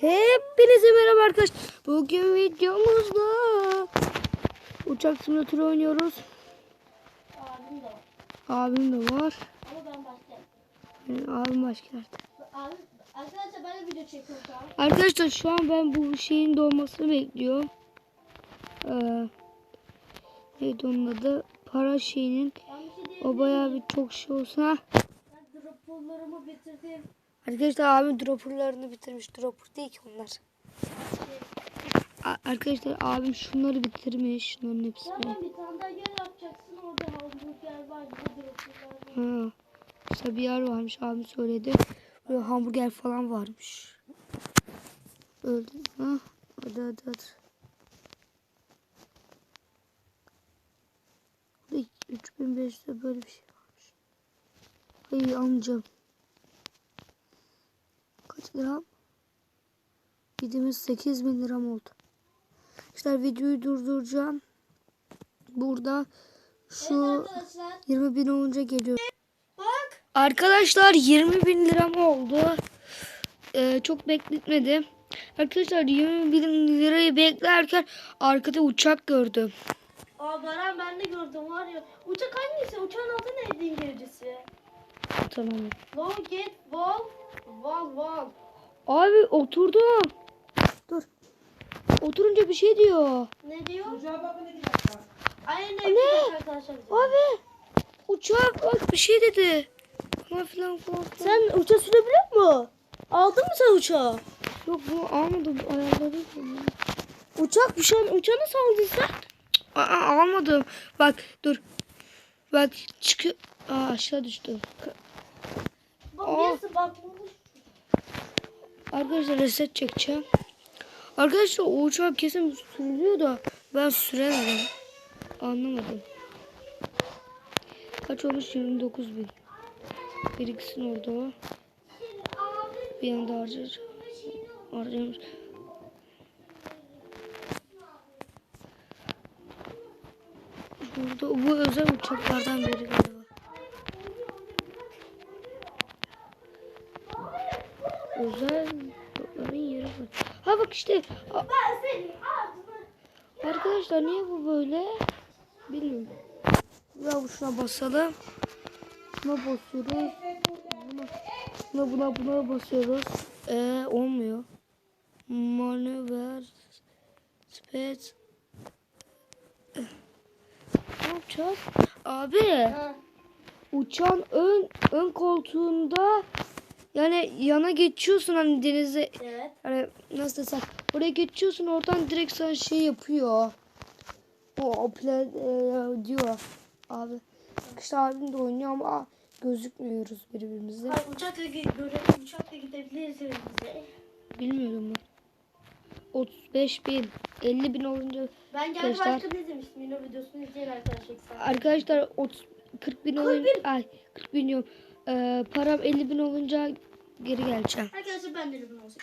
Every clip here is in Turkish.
Hepinize merhaba arkadaşlar. Bugün videomuzda uçak simülatörü oynuyoruz. Abim de var. Abim de var. Ama ben başlayayım. Yani abim başka yerde. Arkadaşlar ben de video çekiyorum. Arkadaşlar şu an ben bu şeyin doğmasını bekliyorum. Ee, neydi onun adı? Para şeyinin. Şey. O bayağı bir çok şey olsa. Ben dropperlarımı bitirdim. Arkadaşlar abim dropperlarını bitirmiş. Dropper değil ki onlar. A- Arkadaşlar abim şunları bitirmiş. Şunların hepsini. ben bir tane daha yer yapacaksın. Orada hamburger var. Ha. İşte bir yer varmış abim söyledi. Böyle hamburger falan varmış. Öldü. Ha. Hadi hadi hadi. Burada 3500'de böyle bir şey varmış. Hayır amcam. Kaç liram? Gidimiz 8000 liram oldu. İşte videoyu durduracağım. Burada şu Evet arkadaşlar. 20 bin olunca geliyor. Bak. Arkadaşlar 20 bin liram oldu. Ee, çok bekletmedim. Arkadaşlar 20 bin lirayı beklerken arkada uçak gördüm. Aa Baran ben de gördüm var ya. Uçak hangisi? Uçağın adı neydi İngilizcesi? Tamam. Long gate wall. Wall wall. Abi oturdum. Dur. Oturunca bir şey diyor. Ne diyor? Çocuğa bakın ne diyecek bak. Aynen Ne? ne? arkadaşlar. bize. Abi uçak bak bir şey dedi. Falan filan falan. filan. Sen uçağı sürebiliyor musun? Aldın mı sen uçağı? Yok bu almadım. Ayarladım. Uçak şu an uçağı nasıl aldın sen? Aa, almadım. Bak dur. Bak çıkıyor. Aa aşağı düştü. Bak Aa. birisi bakmış. Arkadaşlar reset çekeceğim. Arkadaşlar o uçak kesin sürülüyor da ben süremedim. Anlamadım. Kaç olmuş? 29 bin. Bir ikisini orada var. Bir yanda harcayacağım. Harcamış. Burada bu özel uçaklardan biri galiba. Özel uçakların yeri var. Ha bak işte arkadaşlar niye bu böyle? Bilmiyorum. Ya şuna basalım. Buna basıyoruz. Buna buna buna, buna basıyoruz. Ee olmuyor. Manevra Spet Ne yapacağız? Abi Ha. uçağın ön ön koltuğunda yani yana geçiyorsun hani denize Evet. hani nasıl desem oraya geçiyorsun oradan direkt sana şey yapıyor. O, o plan e, diyor abi. İşte abim de oynuyor ama gözükmüyoruz birbirimize. Hayır uçakla görelim uçakla gidebiliriz evimize. Bilmiyorum ben. 35 bin, 50 bin olunca Ben geldi Arkadaşlar- başka ne demiştim yine videosunu izleyin arkadaşlar. arkadaşlar 30 40 bin olunca ay 40 bin yok. Ee, param 50 bin olunca geri geleceğim. Arkadaşlar ben de ürün olsun.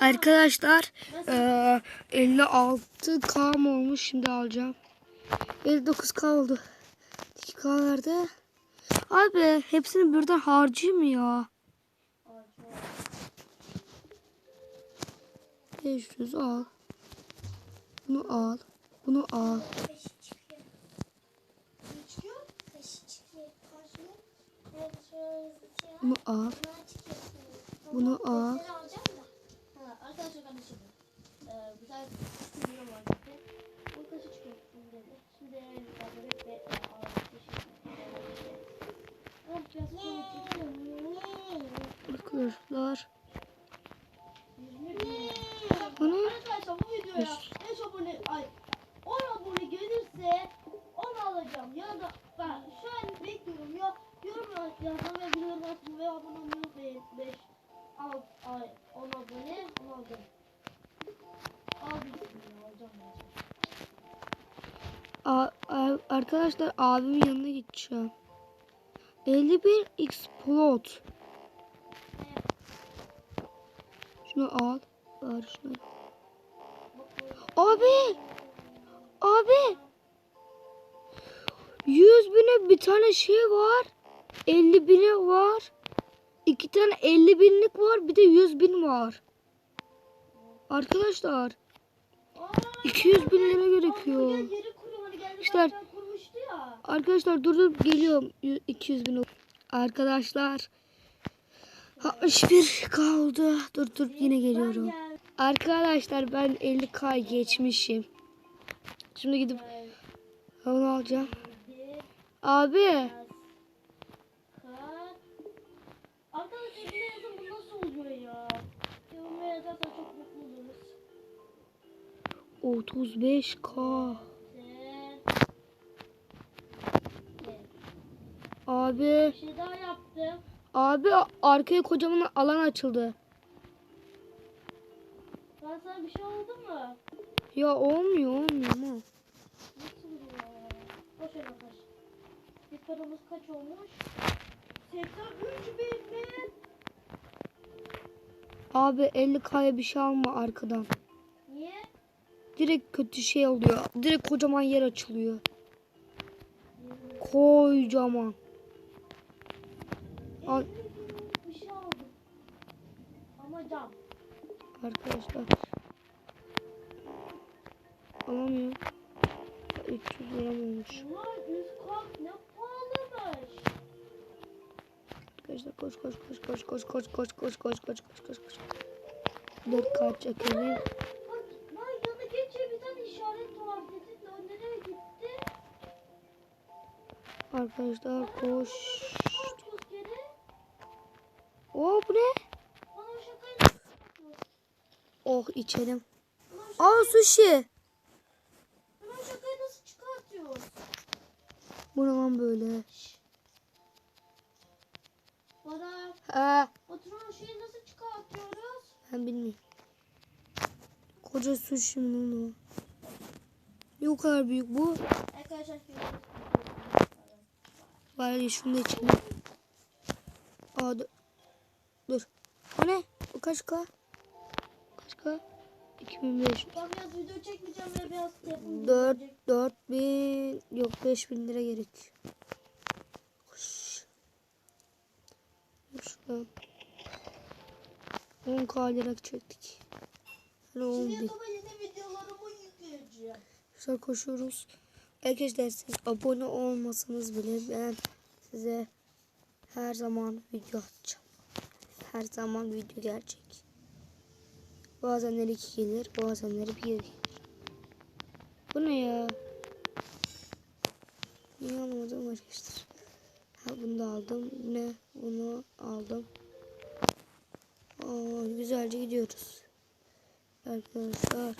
Arkadaşlar Nasıl? eee 56k mı olmuş şimdi alacağım. 59k oldu. 2k verdi. Abi hepsini birden harcayayım ya? 500 al. Bunu al. Bunu al. Bunu al. Bunu al. Ha, arkadaşlar kardeşim. Ee, güzel bir video var işte. Bu kaşı çıkıyor şimdi. Şimdi yani bekle. Ne yapacağız? Arkadaşlar. Bunu Arkadaşlar bu videoya 5 abone ay 10 abone gelirse 10 alacağım. Ya da ben şu an bekliyorum ya yorum yazdım ve biliyorum açtım ve abone olmayı unutmayın. 5 al ay 10 abone 10 alacağım. Al bir sürü alacağım. A- a- arkadaşlar abimin yanına gideceğim. 51 explode. Şunu al. Bari şunu. Abi. Abi. 100 bine bir tane şey var. 50 bine var. İki tane 50 binlik var. Bir de 100 bin var. Arkadaşlar Aa, 200 bin lira gerekiyor. İşte-. Arkadaşlar durup geliyorum. Y- 200 bin. Arkadaşlar 61 kaldı. Dur dur yine geliyorum. gel- Arkadaşlar ben 50k geçmişim. Şimdi gidip onu alacağım. Abi biraz kar. Arkadaşlar eline yazın bu nasıl oluyor ya? Yorumlara yazarsan çok mutlu oluruz. 35k. Sen- Evet. Abi Bir şey daha yaptım. abi arkaya kocaman alan açıldı. Ben sana bir şey oldu mu? Ya olmuyor olmuyor ama. Nasıl ya? Boş ver arkadaş. Bir paramız kaç olmuş? 83 bin mi? Abi 50k'ya bir şey alma arkadan. Niye? Direkt kötü şey oluyor. Direkt kocaman yer açılıyor. Kocaman. Al. Bir şey aldım. Ama cam. Arkadaşlar. Alamıyorum. 300 lira olmuş? Ne. Arkadaşlar koş koş koş koş koş koş koş koş koş koş koş koş koş. 4 kart çekelim. Bak lan yanına geçiyor bir tane işaret var dedi. O nereye gitti? Arkadaşlar koş. Ne yapıyoruz geri? Oo bu ne? Bana o şakayı nasıl yapıyorsun? Oh içelim. O Aa sushi. o şakayı nasıl çıkartıyorsun? Bu ne lan böyle? Bana Ha, oturan şeyi nasıl çıkartıyoruz? ben bilmiyorum. Koca sushi mi lan o? Ne o kadar büyük bu? Arkadaşlar şöyle Bari şunu da içelim. Aa dur. Dur. O ne? Bu kaç k? Kaç k? 2500. Ben biraz video çekmeyeceğim ve biraz telefonu 4 dinleyecek. 4000 yok 5000 lira gerek. Hoş. Şuradan. 10k lira çektik. Hani 10 Şimdi bin. YouTube'a yeni videolarımı yükleyeceğim. Güzel koşuyoruz. Arkadaşlar siz abone olmasanız bile ben size her zaman video atacağım. Her zaman video gelecek. Bazenleri iki gelir, bazenleri bir gelir. Bu ne ya? Niye almadım arkadaşlar? Ha bunu da aldım. Ne? Bunu aldım. Aa, güzelce gidiyoruz. Arkadaşlar.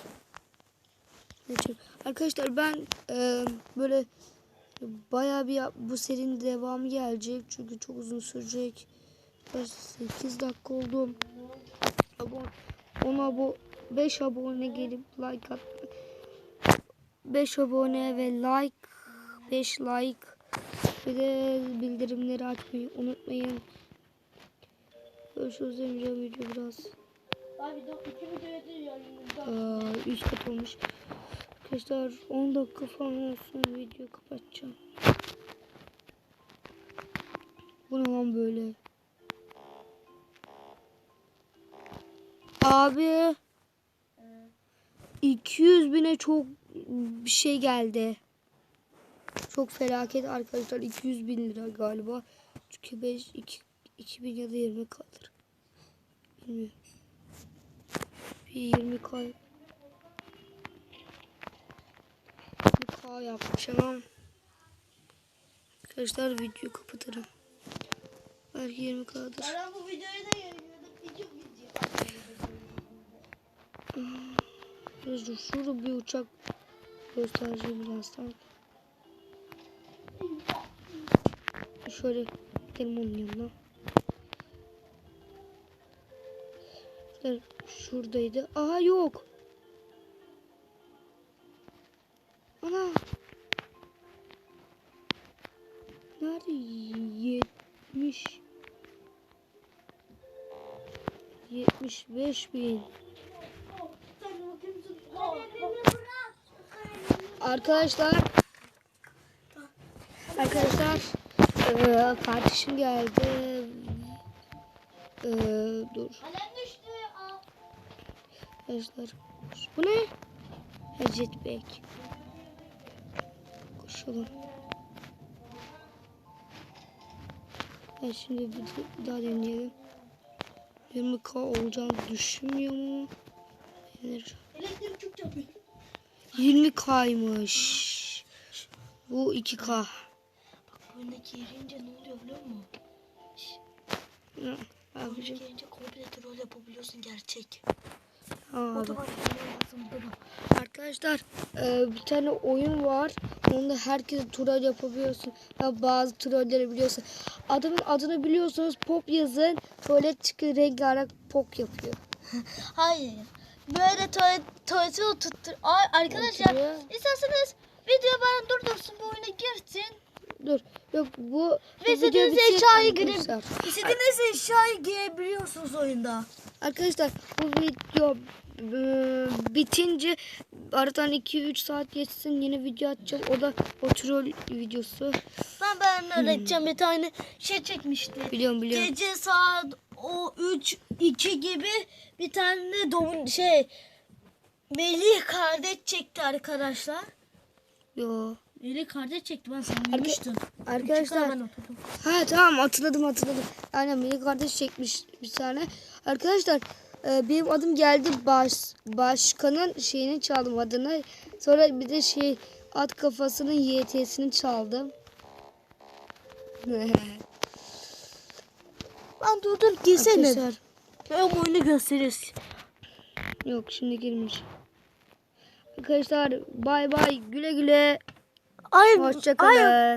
Arkadaşlar ben e, böyle bayağı bir bu serinin devamı gelecek. Çünkü çok uzun sürecek. Kaç- 8 dakika oldu. Abone, ona bu 5 abone gelip like at. 5 abone ve like 5 like bir de bildirimleri açmayı unutmayın. Görüşürüz demeyeceğim video biraz. Abi video, iki videoya da yayınlayacağım. Aa, 100 kat olmuş. Arkadaşlar 10 dakika falan olsun video kapatacağım. Bu ne lan böyle? Abi Ee, 200 bine çok bir şey geldi. Çok felaket arkadaşlar 200 bin lira galiba. Çünkü 5 2, 2000 ya da 20 kalır. Bilmiyorum. Bir 20 kay. 20k yapmış ama. Arkadaşlar videoyu kapatırım. Belki 20k'dır. Ben bu videoyu da yayınladım. İki video. Arkadaşlar şurada bir uçak göstereceğim birazdan. Şöyle gidelim onun yanına. Şuradaydı. Aha yok. Ana. Nerede? 70 75 bin. Arkadaşlar Arkadaşlar eee, kardeşim geldi. Eee, dur. Arkadaşlar bu ne? Jetpack. Koşalım. Ben şimdi bir, daha deneyelim. 20k olacağını düşünmüyorum ama. Denir. Elektrik çok çarpıyor. 20k'ymış. Bu 2k. Oyundaki girince ne oluyor biliyor musun? Ne yapacağım? girince komple troll yapabiliyorsun gerçek. Abi. Arkadaşlar e, bir tane oyun var. Onda herkes troll yapabiliyorsun. Ya bazı trolleri biliyorsun. Adamın adını biliyorsunuz pop yazın. Tuvalet çıkıyor rengarenk pop yapıyor. Hayır. Böyle tuvalet, tuvaleti oturttur. Ay, arkadaşlar Oturuyor. isterseniz video bana durdursun bu oyuna girsin. Dur. Yok bu, Ve istediğiniz eşyayı girip istediğiniz eşyayı giyebiliyorsunuz oyunda. Arkadaşlar bu video e, bitince aradan 2-3 saat geçsin yeni video atacağım. O da o troll videosu. Ben ben öğreteceğim bir tane şey çekmişti. Biliyorum biliyorum. Gece saat o 3 2 gibi bir tane domun şey Melih kardeş çekti arkadaşlar. Yo. Melih kardeş çekti ben sanmıştım. Arkadaşlar ben. Ha tamam hatırladım hatırladım. Aynen Melih kardeş çekmiş bir tane. Arkadaşlar e, benim adım geldi baş başkanın şeyini çaldım adını. Sonra bir de şey at kafasının YT'sini çaldım. Ben durdum girsene. Arkadaşlar Ben oyunu gösteririz. yok şimdi girmiş. Arkadaşlar bay bay güle güle. Ay, Hoşçakalın.